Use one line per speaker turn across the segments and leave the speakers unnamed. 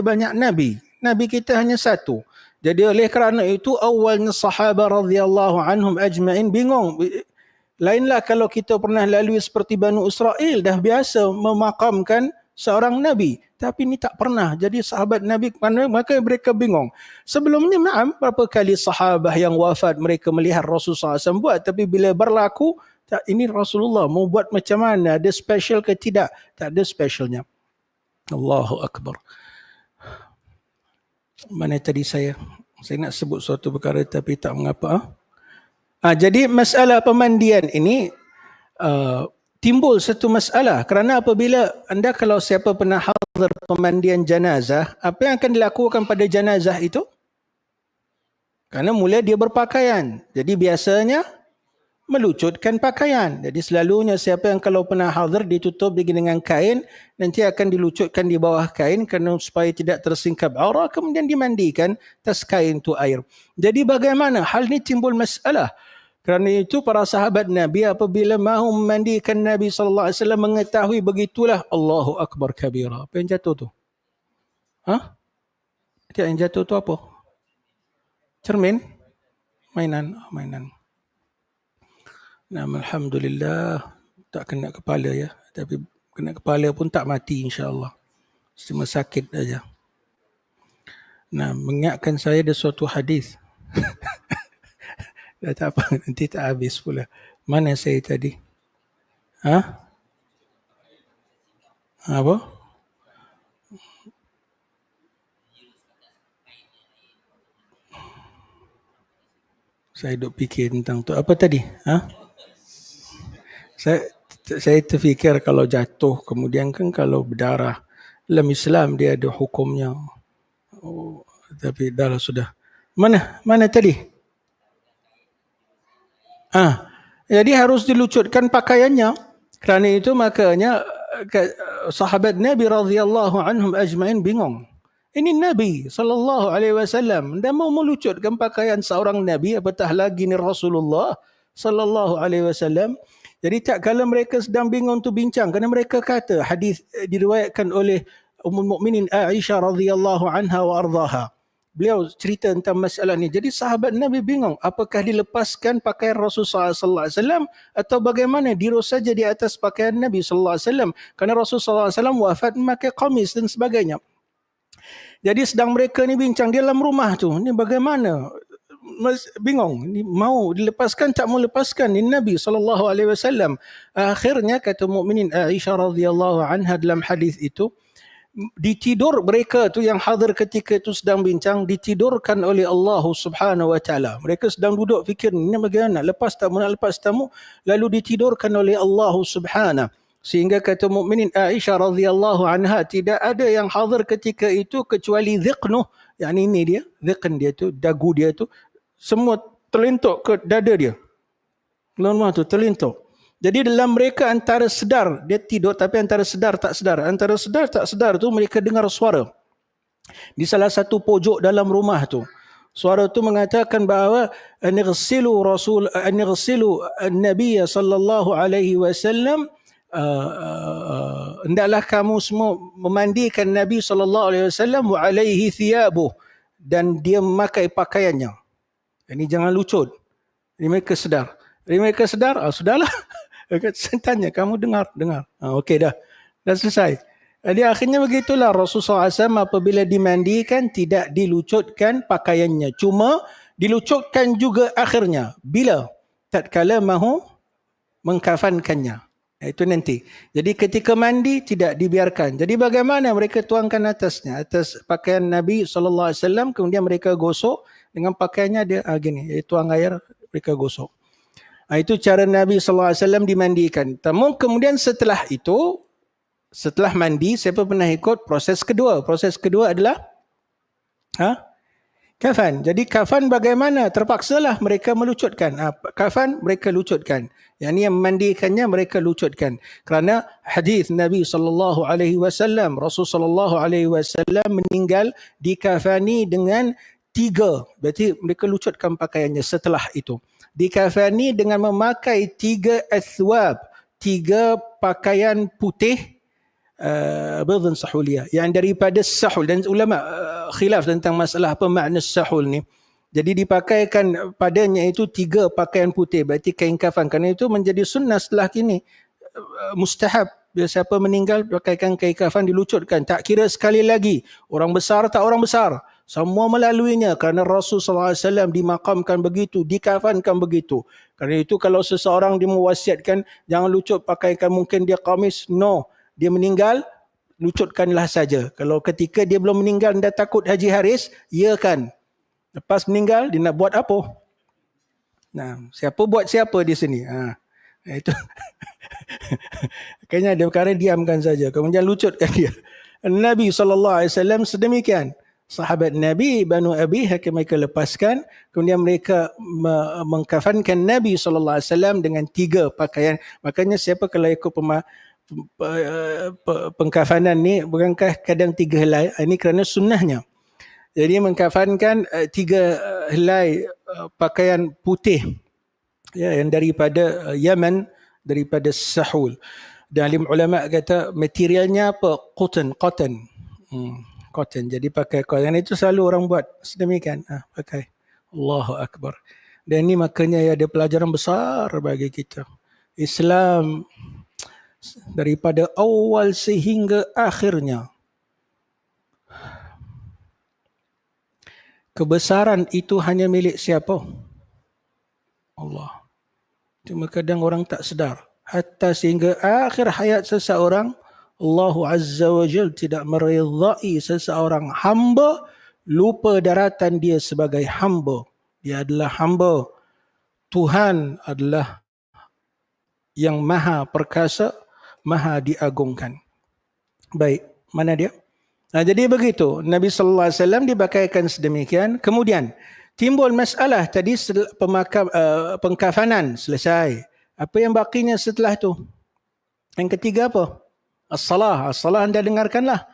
banyak nabi. Nabi kita hanya satu. Jadi oleh kerana itu awalnya sahabat radhiyallahu anhum ajma'in bingung. Lainlah kalau kita pernah lalui seperti Banu Israel dah biasa memakamkan seorang nabi. Tapi ni tak pernah. Jadi sahabat nabi mana maka mereka bingung. Sebelumnya maaf berapa kali sahabat yang wafat mereka melihat Rasulullah SAW buat. Tapi bila berlaku tak ini Rasulullah mau buat macam mana? Ada special ke tidak? Tak ada specialnya. Allahu akbar mana tadi saya? Saya nak sebut suatu perkara tapi tak mengapa ah. Jadi masalah pemandian ini uh, timbul satu masalah. Kerana apabila anda kalau siapa pernah hadir pemandian jenazah apa yang akan dilakukan pada jenazah itu? Kerana mula dia berpakaian. Jadi biasanya melucutkan pakaian. Jadi selalunya siapa yang kalau pernah hadir ditutup dengan kain, nanti akan dilucutkan di bawah kain kerana supaya tidak tersingkap aura, kemudian dimandikan atas kain itu air. Jadi bagaimana? Hal ini timbul masalah. Kerana itu para sahabat Nabi apabila mahu memandikan Nabi SAW mengetahui begitulah Allahu Akbar kabira. Apa yang jatuh tu? Ha? Yang jatuh tu apa? Cermin? Mainan. Mainan. Nah, Alhamdulillah tak kena kepala ya. Tapi kena kepala pun tak mati insyaAllah. Cuma sakit saja. Nah, mengingatkan saya ada suatu hadis. Dah tak apa, nanti tak habis pula. Mana saya tadi? Ha? Apa? Saya duk fikir tentang tu. Apa tadi? Ha? Saya saya terfikir kalau jatuh kemudian kan kalau berdarah. Dalam Islam dia ada hukumnya. Oh, tapi dah sudah. Mana mana tadi? Ah jadi harus dilucutkan pakaiannya. Kerana itu makanya sahabat Nabi radhiyallahu anhum ajmain bingung. Ini Nabi sallallahu alaihi wasallam dan mau melucutkan pakaian seorang nabi apatah lagi ni Rasulullah sallallahu alaihi wasallam jadi tak kala mereka sedang bingung tu bincang kerana mereka kata hadis eh, diriwayatkan oleh Ummul Mukminin Aisyah radhiyallahu anha wa ardhaha. Beliau cerita tentang masalah ni. Jadi sahabat Nabi bingung apakah dilepaskan pakaian Rasulullah sallallahu alaihi wasallam atau bagaimana dirus saja di atas pakaian Nabi sallallahu alaihi wasallam kerana Rasulullah sallallahu alaihi wasallam wafat memakai kamis dan sebagainya. Jadi sedang mereka ni bincang di dalam rumah tu. Ni bagaimana? Bingung. Mau dilepaskan tak mau lepaskan. Ni Nabi sallallahu alaihi wasallam. Akhirnya kata mukminin Aisyah radhiyallahu anha dalam hadis itu ditidur mereka tu yang hadir ketika itu sedang bincang ditidurkan oleh Allah Subhanahu wa taala. Mereka sedang duduk fikir ni bagaimana? Lepas tak? Mau lepas tamu? Lalu ditidurkan oleh Allah Subhanahu. Sehingga kata mukminin Aisyah radhiyallahu anha tidak ada yang hadir ketika itu kecuali dhiqnuh. Yang ini dia dhiqn dia tu dagu dia tu semua terlintuk ke dada dia. Lemah tu terlintuk. Jadi dalam mereka antara sedar, dia tidur tapi antara sedar tak sedar. Antara sedar tak sedar tu mereka dengar suara. Di salah satu pojok dalam rumah tu. Suara tu mengatakan bahawa anirsilu rasul anirsilu an-nabiy sallallahu alaihi wasallam uh, uh, hendaklah kamu semua memandikan Nabi sallallahu alaihi wasallam wa alaihi thiyabuh dan dia memakai pakaiannya. Ini jangan lucut. Ini mereka sedar. Ini mereka sedar, ah, sudahlah. Saya tanya, kamu dengar? Dengar. Ah, Okey dah. Dah selesai. Jadi akhirnya begitulah Rasulullah SAW apabila dimandikan tidak dilucutkan pakaiannya. Cuma dilucutkan juga akhirnya. Bila? Tatkala mahu mengkafankannya. Itu nanti. Jadi ketika mandi tidak dibiarkan. Jadi bagaimana mereka tuangkan atasnya? Atas pakaian Nabi SAW kemudian mereka gosok dengan pakaiannya dia ah, gini, dia tuang air, mereka gosok. Ah, itu cara Nabi SAW dimandikan. Namun kemudian setelah itu, setelah mandi, siapa pernah ikut proses kedua? Proses kedua adalah ha? kafan. Jadi kafan bagaimana? Terpaksalah mereka melucutkan. Ha, kafan mereka lucutkan. Yang ini yang memandikannya mereka lucutkan. Kerana hadis Nabi sallallahu alaihi wasallam, Rasul sallallahu alaihi wasallam meninggal dikafani dengan tiga. Berarti mereka lucutkan pakaiannya setelah itu. Dikafani dengan memakai tiga aswab. Tiga pakaian putih uh, sahuliyah. Yang daripada sahul dan ulama uh, khilaf tentang masalah apa makna sahul ni. Jadi dipakaikan padanya itu tiga pakaian putih. Berarti kain kafan kerana itu menjadi sunnah setelah kini. Uh, mustahab. Bila siapa meninggal pakaikan kain kafan dilucutkan. Tak kira sekali lagi. Orang besar tak orang besar semua melaluinya kerana Rasul SAW dimakamkan begitu, dikafankan begitu. Kerana itu kalau seseorang dia mewasiatkan jangan lucut pakaikan mungkin dia kamis, no. Dia meninggal, lucutkanlah saja. Kalau ketika dia belum meninggal dan takut Haji Haris, ya kan. Lepas meninggal, dia nak buat apa? Nah, siapa buat siapa di sini? Ha. Itu. Kayaknya dia perkara diamkan saja. Kemudian lucutkan dia. Nabi SAW sedemikian sahabat Nabi Banu Abi Hakim mereka lepaskan. Kemudian mereka mengkafankan Nabi sallallahu alaihi wasallam dengan tiga pakaian. Makanya siapa kalau ikut pema, pengkafanan ni bukankah kadang tiga helai? Ini kerana sunnahnya. Jadi mengkafankan eh, tiga eh, helai eh, pakaian putih ya yang daripada Yaman daripada Sahul. Dan alim ulama kata materialnya apa? Cotton cotton. Hmm cotton. Jadi pakai cotton. Itu selalu orang buat sedemikian. Ah, pakai. Allahu Akbar. Dan ini makanya ya, ada pelajaran besar bagi kita. Islam daripada awal sehingga akhirnya. Kebesaran itu hanya milik siapa? Allah. Cuma kadang orang tak sedar. Hatta sehingga akhir hayat seseorang, Allah Azza wa Jal tidak meridai seseorang hamba lupa daratan dia sebagai hamba. Dia adalah hamba. Tuhan adalah yang maha perkasa, maha diagungkan. Baik, mana dia? Nah, jadi begitu. Nabi sallallahu alaihi wasallam dibakaikan sedemikian. Kemudian timbul masalah tadi pemakam uh, pengkafanan selesai. Apa yang bakinya setelah itu? Yang ketiga apa? As-salah. As-salah anda dengarkanlah.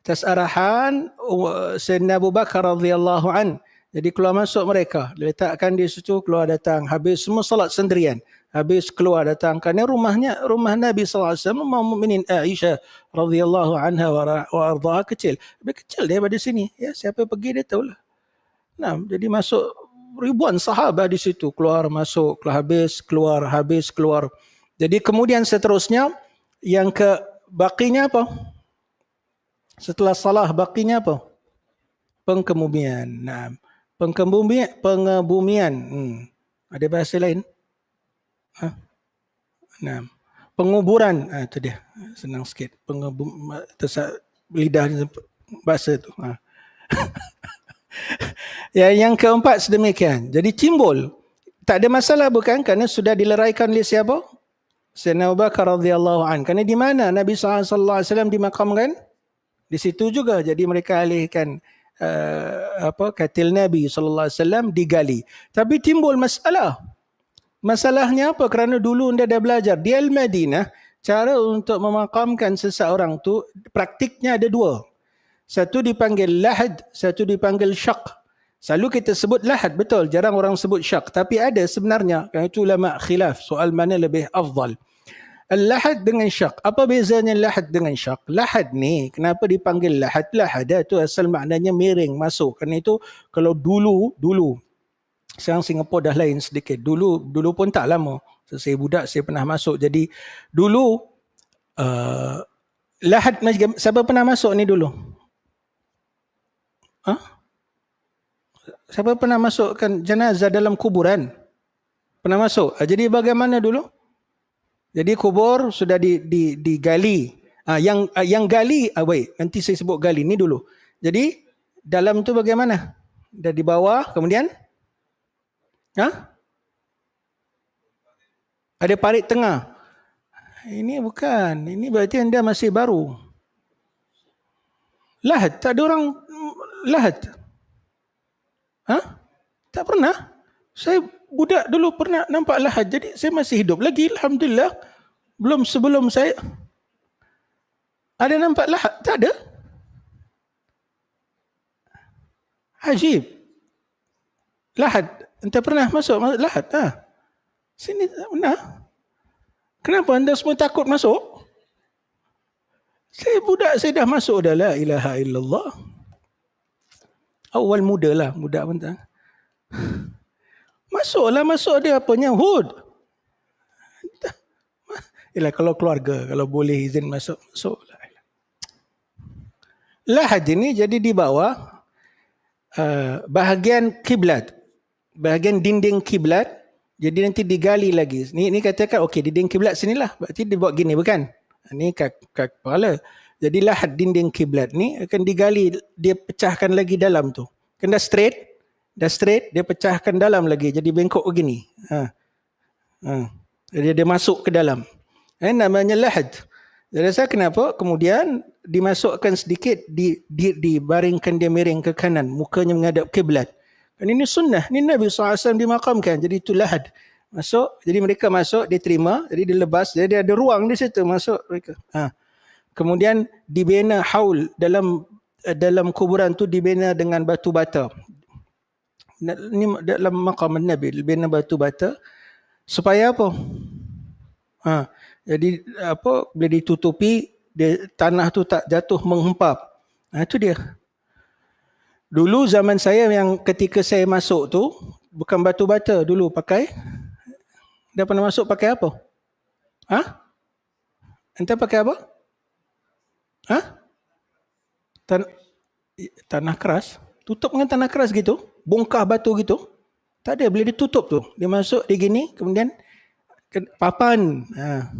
Atas arahan uh, Sayyidina Abu Bakar radhiyallahu an. Jadi keluar masuk mereka. Diletakkan di situ, keluar datang. Habis semua salat sendirian. Habis keluar datang. Kerana rumahnya, rumah Nabi SAW, rumah mu'minin Aisyah radhiyallahu anha wa ardaha kecil. Lebih kecil daripada sini. Ya, siapa pergi dia tahulah. Nah, jadi masuk ribuan sahabat di situ. Keluar, masuk, keluar, habis, keluar, habis, keluar. Jadi kemudian seterusnya, yang ke bakinya apa? Setelah salah bakinya apa? Pengkebumian. Nah, pengkebumian, pengebumian. Hmm. Ada bahasa lain? Ha? Nah, penguburan. Ah, itu dia. Senang sikit. Pengebum, tersa, lidah bahasa tu. Ha. ya, yang keempat sedemikian. Jadi timbul. Tak ada masalah bukan? Kerana sudah dileraikan oleh siapa? Sayyidina Abu Bakar radhiyallahu an. Kerana di mana Nabi sallallahu alaihi wasallam dimakamkan? Di situ juga. Jadi mereka alihkan uh, apa katil Nabi sallallahu alaihi wasallam digali. Tapi timbul masalah. Masalahnya apa? Kerana dulu anda dah belajar di Al-Madinah cara untuk memakamkan seseorang tu praktiknya ada dua. Satu dipanggil lahad, satu dipanggil syak. Selalu kita sebut lahad, betul. Jarang orang sebut syak. Tapi ada sebenarnya, itu ulama khilaf. Soal mana lebih afdal. Lahad dengan syak. Apa bezanya lahad dengan syak? Lahad ni, kenapa dipanggil lahad? Lahad itu asal maknanya miring, masuk. Kerana itu, kalau dulu, dulu. Sekarang Singapura dah lain sedikit. Dulu, dulu pun tak lama. Saya budak, saya pernah masuk. Jadi, dulu, uh, lahad, siapa pernah masuk ni dulu? Huh? siapa pernah masukkan jenazah dalam kuburan? Pernah masuk? Ah, jadi bagaimana dulu? Jadi kubur sudah di, di, digali. Ah, yang ah, yang gali, ah, wait, nanti saya sebut gali ni dulu. Jadi dalam tu bagaimana? Dah di bawah, kemudian? Ha? Ada parit tengah. Ini bukan. Ini berarti anda masih baru. Lahat. Tak ada orang lahat. Ha? Tak pernah. Saya budak dulu pernah nampak lahat. Jadi saya masih hidup lagi. Alhamdulillah. Belum sebelum saya. Ada nampak lahat? Tak ada. Ajib. Lahat. Anda pernah masuk lahat? Ha? Sini tak pernah. Kenapa anda semua takut masuk? Saya budak saya dah masuk dah la ilaha illallah. Awal muda lah, budak pun tak. Masuklah, masuk dia apanya? Hud. Yalah kalau keluarga, kalau boleh izin masuk, masuk. Lahad ini jadi di bawah uh, bahagian kiblat. Bahagian dinding kiblat. Jadi nanti digali lagi. Ni ni katakan okey dinding kiblat sinilah. Berarti dia buat gini bukan? Ni kat, kat kepala. Jadi lahad dinding kiblat ni akan digali, dia pecahkan lagi dalam tu. Dah straight, dah straight, dia pecahkan dalam lagi. Jadi bengkok begini. Ha. Ha. Jadi dia masuk ke dalam. Eh, namanya lahad. Jadi saya kenapa? Kemudian dimasukkan sedikit, di, di, dibaringkan dia miring ke kanan. Mukanya menghadap kiblat. Dan ini sunnah. Ini Nabi SAW dimakamkan. Jadi itu lahad. Masuk. Jadi mereka masuk, dia terima. Jadi dia lepas. Jadi ada ruang di situ masuk mereka. Ha. Kemudian dibina haul dalam dalam kuburan tu dibina dengan batu bata. Ini dalam makam Nabi dibina batu bata supaya apa? Ha, jadi apa bila ditutupi dia, tanah tu tak jatuh menghempap. Ha, itu dia. Dulu zaman saya yang ketika saya masuk tu bukan batu bata dulu pakai dah pernah masuk pakai apa? Ha? Entah pakai apa? Ha? Tan tanah keras? Tutup dengan tanah keras gitu? Bongkah batu gitu? Tak ada, boleh ditutup tu. Dia masuk, dia gini, kemudian papan. Ha.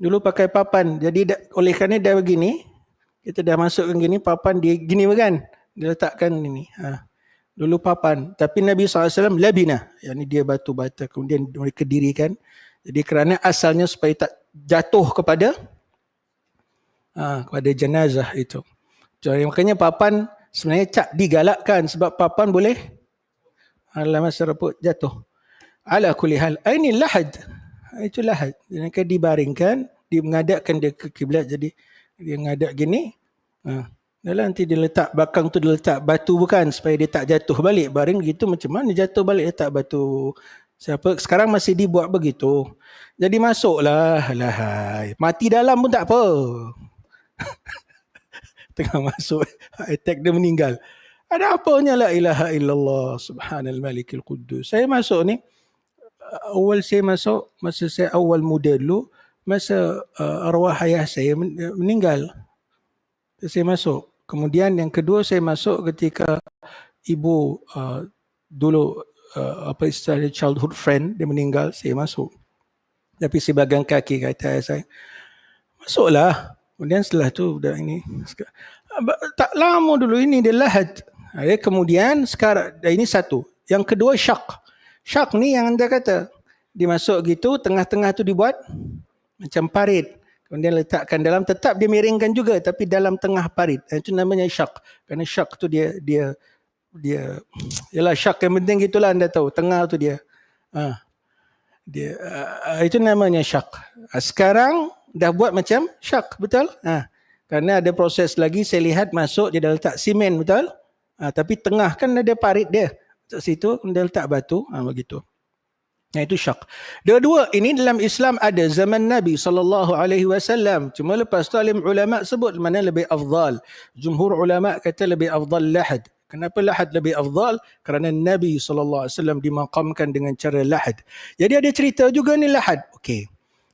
Dulu pakai papan. Jadi oleh kerana dia begini, kita dah masukkan gini, papan dia gini kan? Dia letakkan ini. Ha. Dulu papan. Tapi Nabi SAW labina. Yang ni dia batu bata. Kemudian mereka dirikan. Jadi kerana asalnya supaya tak jatuh kepada ha, kepada jenazah itu. Jadi makanya papan sebenarnya cak digalakkan sebab papan boleh alam masa reput jatuh. Ala kulli hal. Ini lahad. Itu lahad. Mereka dibaringkan, dia mengadapkan dia ke kiblat jadi dia mengadap gini. Ha. Dalam nanti dia letak bakang tu dia letak batu bukan supaya dia tak jatuh balik. Baring gitu macam mana jatuh balik letak batu. Siapa sekarang masih dibuat begitu. Jadi masuklah lahai. Mati dalam pun tak apa. Tengah masuk attack dia meninggal. Ada apanya la ilaha illallah subhanal malikil quddus. Saya masuk ni awal saya masuk masa saya awal muda dulu masa uh, arwah ayah saya meninggal. Saya masuk Kemudian yang kedua saya masuk ketika ibu uh, dulu uh, apa istilah childhood friend dia meninggal saya masuk. Tapi sebagian kaki kata saya masuklah. Kemudian setelah tu dah ini tak lama dulu ini dia lahat. Kemudian sekarang ini satu. Yang kedua syak. Syak ni yang anda kata dimasuk gitu tengah-tengah tu dibuat macam parit. Kemudian letakkan dalam tetap dia miringkan juga tapi dalam tengah parit. Itu namanya syak. Kerana syak tu dia dia dia ialah syak yang penting gitulah anda tahu. Tengah tu dia. Ha. Dia uh, itu namanya syak. Sekarang dah buat macam syak, betul? Ha. Kerana ada proses lagi saya lihat masuk dia dah letak simen, betul? Ha, tapi tengah kan ada parit dia. Di situ dia letak batu, ha, begitu. Yang itu syak. Dua-dua ini dalam Islam ada zaman Nabi sallallahu alaihi wasallam. Cuma lepas tu alim ulama sebut mana lebih afdal. Jumhur ulama kata lebih afdal lahad. Kenapa lahad lebih afdal? Kerana Nabi sallallahu alaihi wasallam dimaqamkan dengan cara lahad. Jadi ada cerita juga ni lahad. Okey.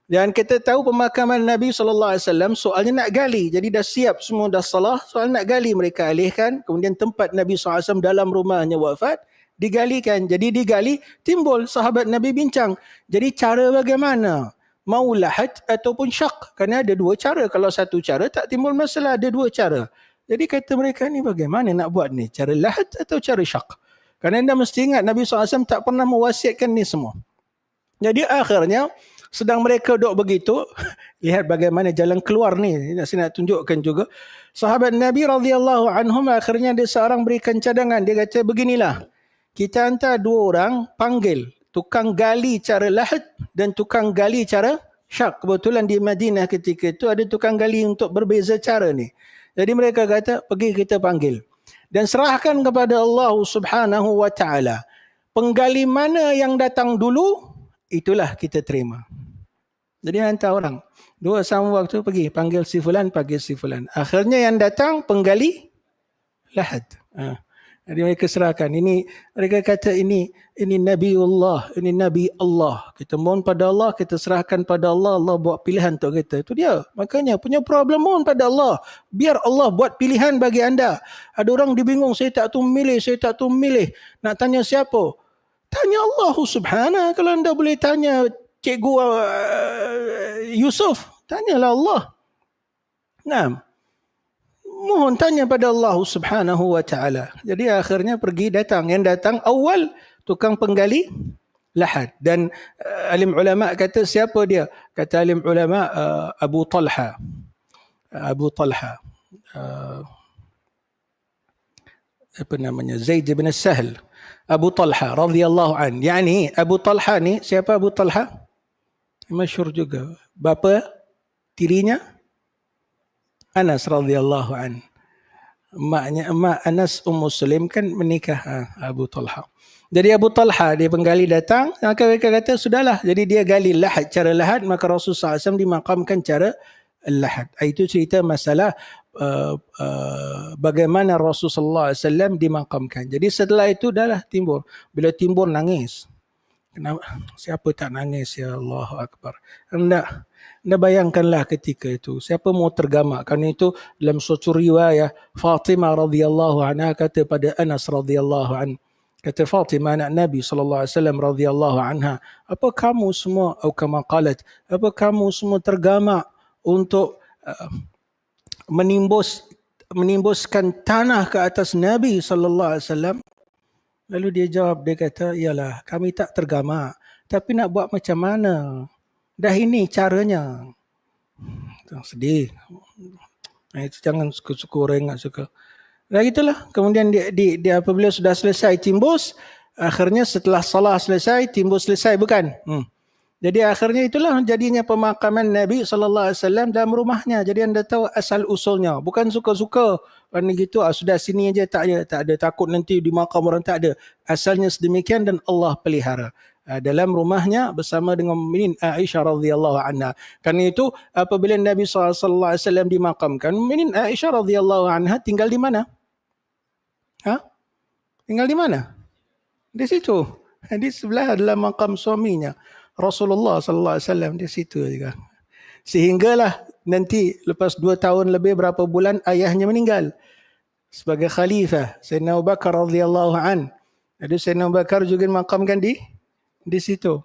Dan kita tahu pemakaman Nabi sallallahu alaihi wasallam soalnya nak gali. Jadi dah siap semua dah salah, soal nak gali mereka alihkan. Kemudian tempat Nabi sallallahu alaihi wasallam dalam rumahnya wafat digalikan. Jadi digali, timbul sahabat Nabi bincang. Jadi cara bagaimana? Mau lahat ataupun syak? Kerana ada dua cara. Kalau satu cara tak timbul masalah, ada dua cara. Jadi kata mereka ni bagaimana nak buat ni? Cara lahat atau cara syak? Kerana anda mesti ingat Nabi SAW tak pernah mewasiatkan ni semua. Jadi akhirnya sedang mereka duduk begitu, lihat bagaimana jalan keluar ni. Saya nak tunjukkan juga. Sahabat Nabi radhiyallahu anhum akhirnya dia seorang berikan cadangan. Dia kata beginilah kita hantar dua orang panggil tukang gali cara lahat dan tukang gali cara syak. Kebetulan di Madinah ketika itu ada tukang gali untuk berbeza cara ni. Jadi mereka kata pergi kita panggil dan serahkan kepada Allah Subhanahu wa taala. Penggali mana yang datang dulu itulah kita terima. Jadi hantar orang. Dua sama waktu pergi. Panggil si fulan, panggil si fulan. Akhirnya yang datang penggali lahad. Ha. Jadi mereka serahkan. Ini mereka kata ini ini Nabi Allah, ini Nabi Allah. Kita mohon pada Allah, kita serahkan pada Allah, Allah buat pilihan untuk kita. Itu dia. Makanya punya problem mohon pada Allah. Biar Allah buat pilihan bagi anda. Ada orang dibingung, saya tak tahu milih, saya tak tahu milih. Nak tanya siapa? Tanya Allah subhanahu. Kalau anda boleh tanya cikgu uh, Yusuf, tanyalah Allah. Nah, mohon tanya pada Allah Subhanahu wa taala. Jadi akhirnya pergi datang yang datang awal tukang penggali lahad dan uh, alim ulama kata siapa dia? Kata alim ulama uh, Abu Talha. Abu Talha. Uh, apa namanya? Zaid bin Sahal. Abu Talha radhiyallahu an. Yani Abu Talha ni siapa Abu Talha? Masyhur juga. Bapa tirinya Anas radhiyallahu an. Maknya mak Anas Ummu Sulaim kan menikah ha, Abu Talha. Jadi Abu Talha dia penggali datang, maka mereka kata sudahlah. Jadi dia gali lahad cara lahad maka Rasulullah SAW dimakamkan cara lahad. Itu cerita masalah uh, uh, bagaimana Rasulullah SAW dimakamkan. Jadi setelah itu dah timbul. Bila timbul nangis. Kenapa? Siapa tak nangis ya Allah Akbar. Hendak anda bayangkanlah ketika itu. Siapa mau tergamak? Kerana itu dalam suatu riwayah Fatimah radhiyallahu anha kata pada Anas radhiyallahu an kata Fatimah anak Nabi sallallahu alaihi wasallam radhiyallahu anha, apa kamu semua atau kama qalat, apa kamu semua tergamak untuk uh, menimbus menimbuskan tanah ke atas Nabi sallallahu alaihi wasallam? Lalu dia jawab dia kata, "Iyalah, kami tak tergamak, tapi nak buat macam mana?" dah ini caranya. Sedih. Itu jangan suka-suka orang nak suka. Dan itulah. Kemudian dia, dia, dia apabila sudah selesai timbus, akhirnya setelah salah selesai, timbus selesai bukan? Hmm. Jadi akhirnya itulah jadinya pemakaman Nabi sallallahu alaihi wasallam dalam rumahnya. Jadi anda tahu asal usulnya. Bukan suka-suka kerana gitu ah, sudah sini aja tak ada tak ada takut nanti di makam orang tak ada. Asalnya sedemikian dan Allah pelihara. Ah, dalam rumahnya bersama dengan mukminin Aisyah radhiyallahu anha. Karena itu apabila Nabi sallallahu alaihi wasallam dimakamkan, mukminin Aisyah radhiyallahu anha tinggal di mana? Ha? Tinggal di mana? Di situ. Di sebelah adalah makam suaminya. Rasulullah sallallahu alaihi wasallam di situ juga. Sehinggalah nanti lepas dua tahun lebih berapa bulan ayahnya meninggal sebagai khalifah Sayyidina Abu Bakar radhiyallahu an. Jadi Sayyidina Abu Bakar juga dimakamkan di di situ.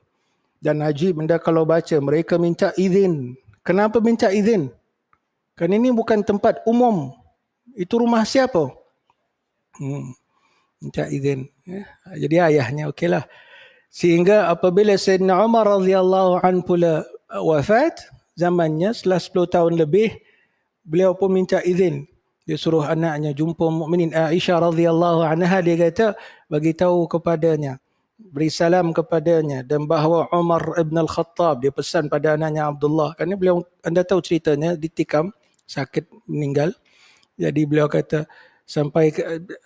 Dan ajib benda kalau baca mereka minta izin. Kenapa minta izin? Kan ini bukan tempat umum. Itu rumah siapa? Hmm. Minta izin. Ya. Jadi ayahnya okeylah. Sehingga apabila Sayyidina Umar radhiyallahu an pula wafat zamannya setelah 10 tahun lebih beliau pun minta izin. Dia suruh anaknya jumpa mukminin Aisyah radhiyallahu anha dia kata bagi tahu kepadanya beri salam kepadanya dan bahawa Umar ibn al-Khattab dia pesan pada anaknya Abdullah. Kerana beliau anda tahu ceritanya ditikam sakit meninggal. Jadi beliau kata sampai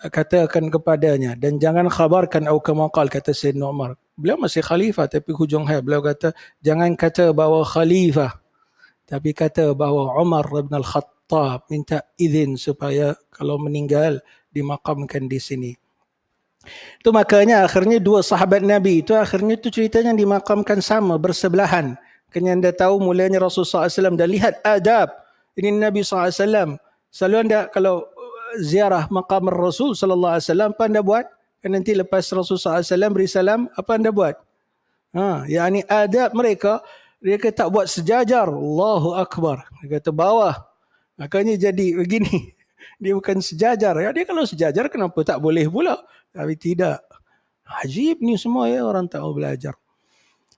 katakan kepadanya dan jangan khabarkan au kama qal kata Sayyidina Umar beliau masih khalifah tapi hujung hayat beliau kata jangan kata bahawa khalifah tapi kata bahawa Umar ibn al-Khattab minta izin supaya kalau meninggal dimakamkan di sini itu makanya akhirnya dua sahabat Nabi itu akhirnya itu ceritanya dimakamkan sama bersebelahan. Kena anda tahu mulanya Rasulullah SAW dah lihat adab. Ini Nabi SAW. Selalu anda kalau ziarah makam Rasul SAW apa anda buat? Kan nanti lepas Rasulullah SAW beri salam apa anda buat? Ha, yang ini adab mereka mereka tak buat sejajar. Allahu Akbar. Dia kata bawah. Makanya jadi begini. Dia bukan sejajar. Ya, dia kalau sejajar kenapa tak boleh pula? Tapi tidak. Ajib ni semua ya orang tak mau belajar.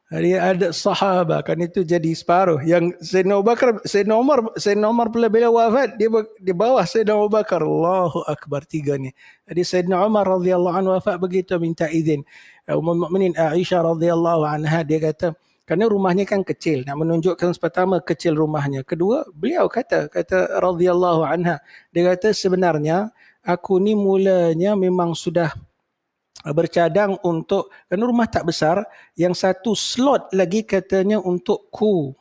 Jadi ada sahabat kan itu jadi separuh. Yang Sayyidina Abu Bakar, Sayyidina Umar, Sayyidina Umar bila bila wafat dia di bawah Sayyidina Abu Bakar. Allahu Akbar tiga ni. Jadi Sayyidina Umar radhiyallahu anhu wafat begitu minta izin. Ummul Mukminin Aisyah radhiyallahu anha dia kata kerana rumahnya kan kecil. Nak menunjukkan pertama kecil rumahnya. Kedua beliau kata kata radhiyallahu anha dia kata sebenarnya aku ni mulanya memang sudah bercadang untuk kerana rumah tak besar yang satu slot lagi katanya untuk ku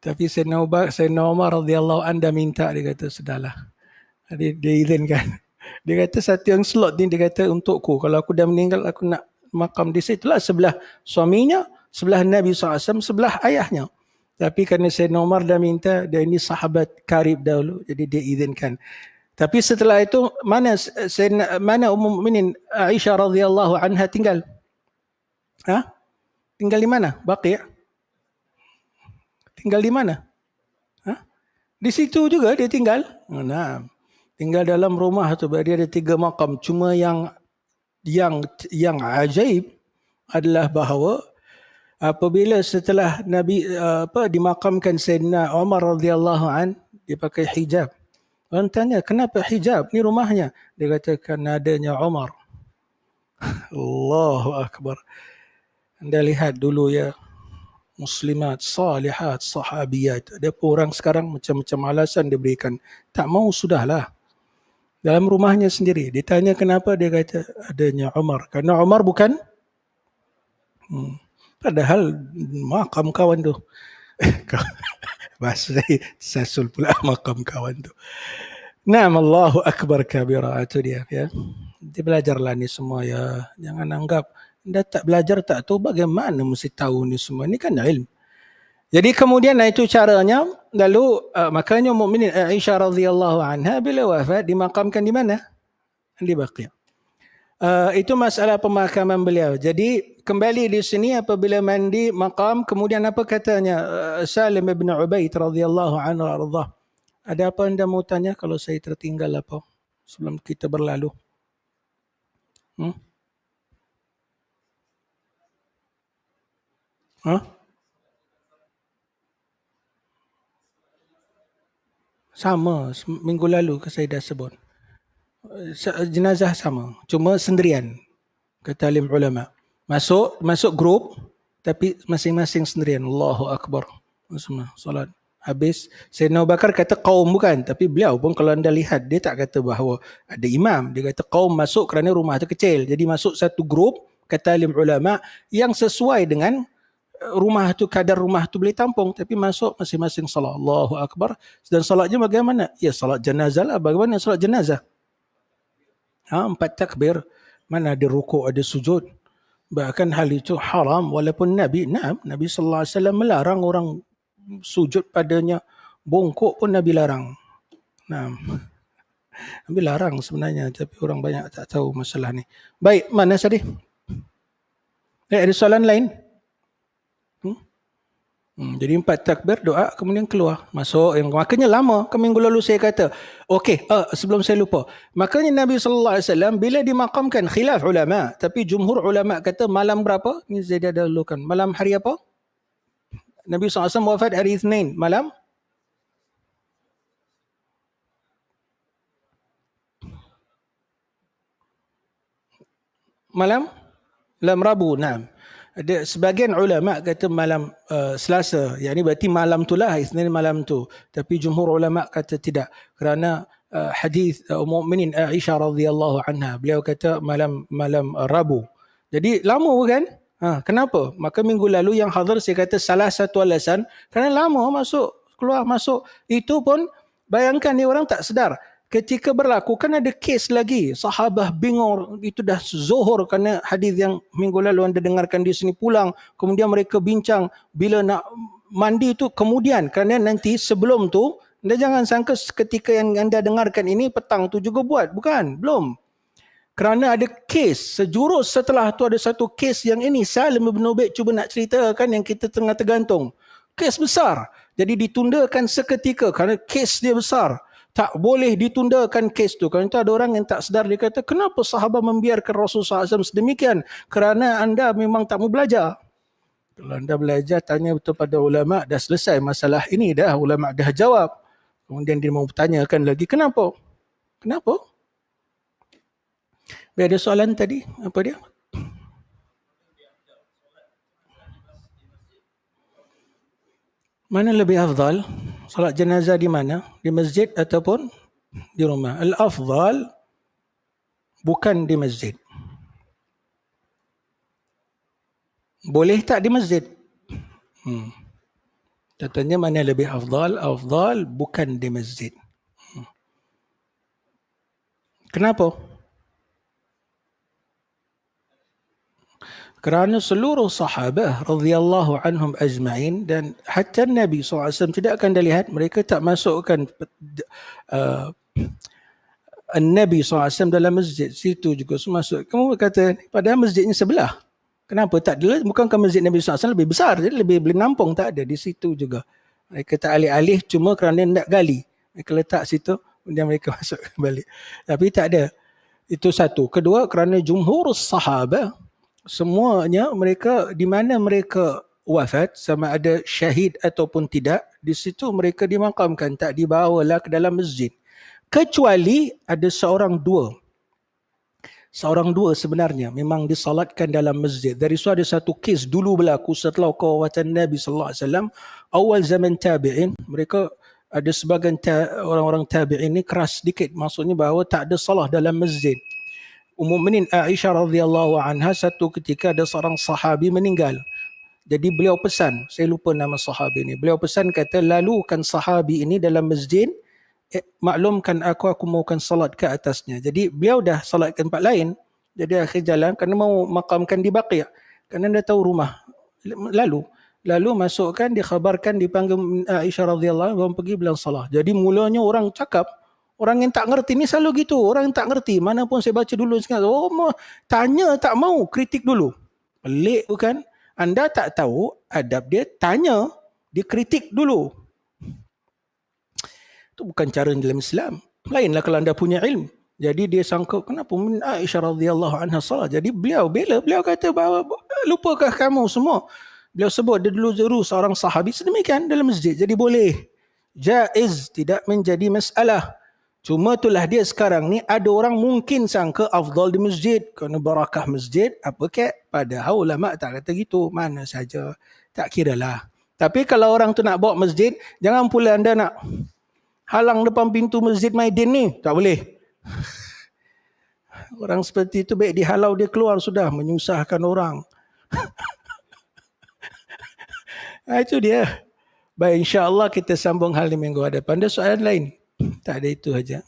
Tapi Sayyidina Umar, Sayyidina Umar radhiyallahu anda minta dia kata sudahlah. Dia, dia izinkan. Dia kata satu yang slot ni dia kata untukku. Kalau aku dah meninggal aku nak makam di situ lah sebelah suaminya, sebelah Nabi SAW, sebelah ayahnya. Tapi kerana Sayyidina Umar dah minta, dia ini sahabat karib dahulu. Jadi dia izinkan. Tapi setelah itu mana mana Ummul Mukminin Aisyah radhiyallahu anha tinggal? Ha? Tinggal di mana? Baqi' tinggal di mana? Ha? Di situ juga dia tinggal. Nah, tinggal dalam rumah tu dia ada tiga makam. Cuma yang yang yang ajaib adalah bahawa apabila setelah Nabi uh, apa dimakamkan Sayyidina Umar radhiyallahu an dia pakai hijab. Orang tanya, kenapa hijab? Ni rumahnya. Dia katakan adanya Umar. Allahu Akbar. Anda lihat dulu ya, muslimat, salihat, sahabiyat. Ada pun orang sekarang macam-macam alasan dia berikan. Tak mau sudahlah. Dalam rumahnya sendiri. Ditanya kenapa dia kata adanya Umar. Karena Umar bukan hmm. Padahal makam kawan tu. Bahasa saya sasul pula makam kawan tu. Naam Allahu Akbar kabira itu dia ya. Dia belajarlah ni semua ya. Jangan anggap anda tak belajar tak tahu bagaimana mesti tahu ni semua. Ni kan ilmu. Jadi kemudian itu caranya. Lalu uh, makanya mukminin Aisyah radhiyallahu anha bila wafat dimakamkan di mana? Di Baqiyah. Uh, itu masalah pemakaman beliau. Jadi kembali di sini apabila mandi makam kemudian apa katanya uh, Salim bin Ubaid radhiyallahu anhu arda. Ada apa anda mau tanya kalau saya tertinggal apa sebelum kita berlalu? Hmm? Ha? Sama minggu lalu ke saya dah sebut. Jenazah sama, cuma sendirian. Kata alim ulama. Masuk masuk grup tapi masing-masing sendirian. Allahu akbar. Semua solat. Habis Sayyidina Abu Bakar kata kaum bukan tapi beliau pun kalau anda lihat dia tak kata bahawa ada imam dia kata kaum masuk kerana rumah tu kecil jadi masuk satu grup kata alim ulama yang sesuai dengan rumah tu kadar rumah tu boleh tampung tapi masuk masing-masing salat Allahu akbar dan salatnya bagaimana ya salat jenazah lah bagaimana salat jenazah ha empat takbir. Mana ada rukuk ada sujud. Bahkan hal itu haram walaupun nabi nah, nabi sallallahu alaihi wasallam melarang orang sujud padanya. Bongkok pun nabi larang. Nah nabi larang sebenarnya tapi orang banyak tak tahu masalah ni. Baik mana tadi eh, ada soalan lain Hmm, jadi empat takbir doa kemudian keluar. Masuk yang makanya lama ke minggu lalu saya kata okey uh, sebelum saya lupa. Makanya Nabi sallallahu alaihi wasallam bila dimakamkan khilaf ulama tapi jumhur ulama kata malam berapa? Ni saya dah dahulukan. Malam hari apa? Nabi wasallam wafat hari Isnin. Malam? Malam? Malam Rabu nah ada sebagian ulama kata malam uh, Selasa yakni berarti malam tu lah Isnin malam tu. Tapi jumhur ulama kata tidak. Kerana uh, hadis uh, Ummul Mukminin Aisyah radhiyallahu anha beliau kata malam malam uh, Rabu. Jadi lama bukan ha kenapa? Maka minggu lalu yang hadir saya kata salah satu alasan kerana lama masuk keluar masuk itu pun bayangkan ni orang tak sedar ketika berlaku kan ada kes lagi. Sahabah bingung itu dah zuhur kerana hadis yang minggu lalu anda dengarkan di sini pulang. Kemudian mereka bincang bila nak mandi itu kemudian. Kerana nanti sebelum tu anda jangan sangka ketika yang anda dengarkan ini petang tu juga buat. Bukan belum. Kerana ada kes sejurus setelah tu ada satu kes yang ini. Salim bin Ubaid cuba nak ceritakan yang kita tengah tergantung. Kes besar. Jadi ditundakan seketika kerana kes dia besar tak boleh ditundakan kes tu. Kalau ada orang yang tak sedar dia kata, kenapa sahabat membiarkan Rasulullah SAW sedemikian? Kerana anda memang tak mau belajar. Kalau anda belajar, tanya betul pada ulama, dah selesai masalah ini dah. Ulama dah jawab. Kemudian dia mau bertanyakan lagi, kenapa? Kenapa? Biar ada soalan tadi, apa dia? Mana lebih afdal? Salat jenazah di mana? Di masjid ataupun di rumah? Al-afdal bukan di masjid. Boleh tak di masjid? Hmm. Contohnya mana lebih afdal? Afdal bukan di masjid. Hmm. Kenapa? Kerana seluruh sahabat radhiyallahu anhum ajma'in dan hatta Nabi SAW tidak akan dilihat mereka tak masukkan uh, Nabi SAW dalam masjid situ juga masuk. Kamu kata pada masjidnya sebelah. Kenapa tak ada? Bukankah masjid Nabi SAW lebih besar? Jadi lebih boleh nampung. Tak ada di situ juga. Mereka tak alih-alih cuma kerana nak gali. Mereka letak situ. Kemudian mereka masuk kembali. Tapi tak ada. Itu satu. Kedua, kerana jumhur sahabat, semuanya mereka, di mana mereka wafat, sama ada syahid ataupun tidak, di situ mereka dimakamkan. Tak dibawalah ke dalam masjid. Kecuali ada seorang dua seorang dua sebenarnya memang disalatkan dalam masjid. Dari itu ada satu kes dulu berlaku setelah kewafatan Nabi sallallahu alaihi wasallam awal zaman tabi'in mereka ada sebagian ta- orang-orang tabi'in ini keras sedikit maksudnya bahawa tak ada salah dalam masjid. Umum Minin Aisyah radhiyallahu anha satu ketika ada seorang sahabi meninggal. Jadi beliau pesan, saya lupa nama sahabi ini. Beliau pesan kata lalukan sahabi ini dalam masjid eh, maklumkan aku aku maukan salat ke atasnya. Jadi beliau dah salat ke tempat lain. Jadi akhir jalan kerana mau makamkan di Baqi' kerana dia tahu rumah. Lalu lalu masukkan dikhabarkan dipanggil Aisyah radhiyallahu anha pergi bilang salah. Jadi mulanya orang cakap Orang yang tak ngerti ni selalu gitu. Orang yang tak ngerti. Mana pun saya baca dulu sekarang. Oh, mau, tanya tak mau. Kritik dulu. Pelik bukan? Anda tak tahu adab dia. Tanya. Dia kritik dulu. Itu bukan cara dalam Islam. Lainlah kalau anda punya ilmu. Jadi dia sangka kenapa Aisyah radhiyallahu anha salah. Jadi beliau bela beliau kata bahawa lupakah kamu semua. Beliau sebut dia dulu juru seorang sahabi sedemikian dalam masjid. Jadi boleh. Jaiz tidak menjadi masalah. Cuma itulah dia sekarang ni ada orang mungkin sangka afdal di masjid kerana barakah masjid apa ke padahal ulama tak kata gitu mana saja tak kiralah tapi kalau orang tu nak bawa masjid jangan pula anda nak halang depan pintu masjid Maidin ni. Tak boleh. Orang seperti itu baik dihalau dia keluar sudah menyusahkan orang. itu dia. Baik insya-Allah kita sambung hal di minggu hadapan. Ada soalan lain? تعديتها جاء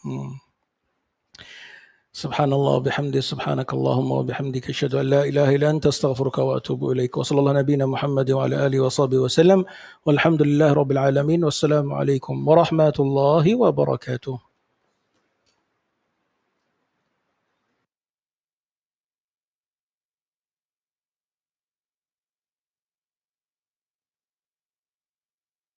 سبحان الله وبحمده سبحانك اللهم وبحمدك أشهد أن لا إله إلا أنت أستغفرك وأتوب إليك. وصلى الله نبينا محمد وعلى آله وصحبه وسلم. والحمد لله رب العالمين. والسلام عليكم ورحمة الله وبركاته.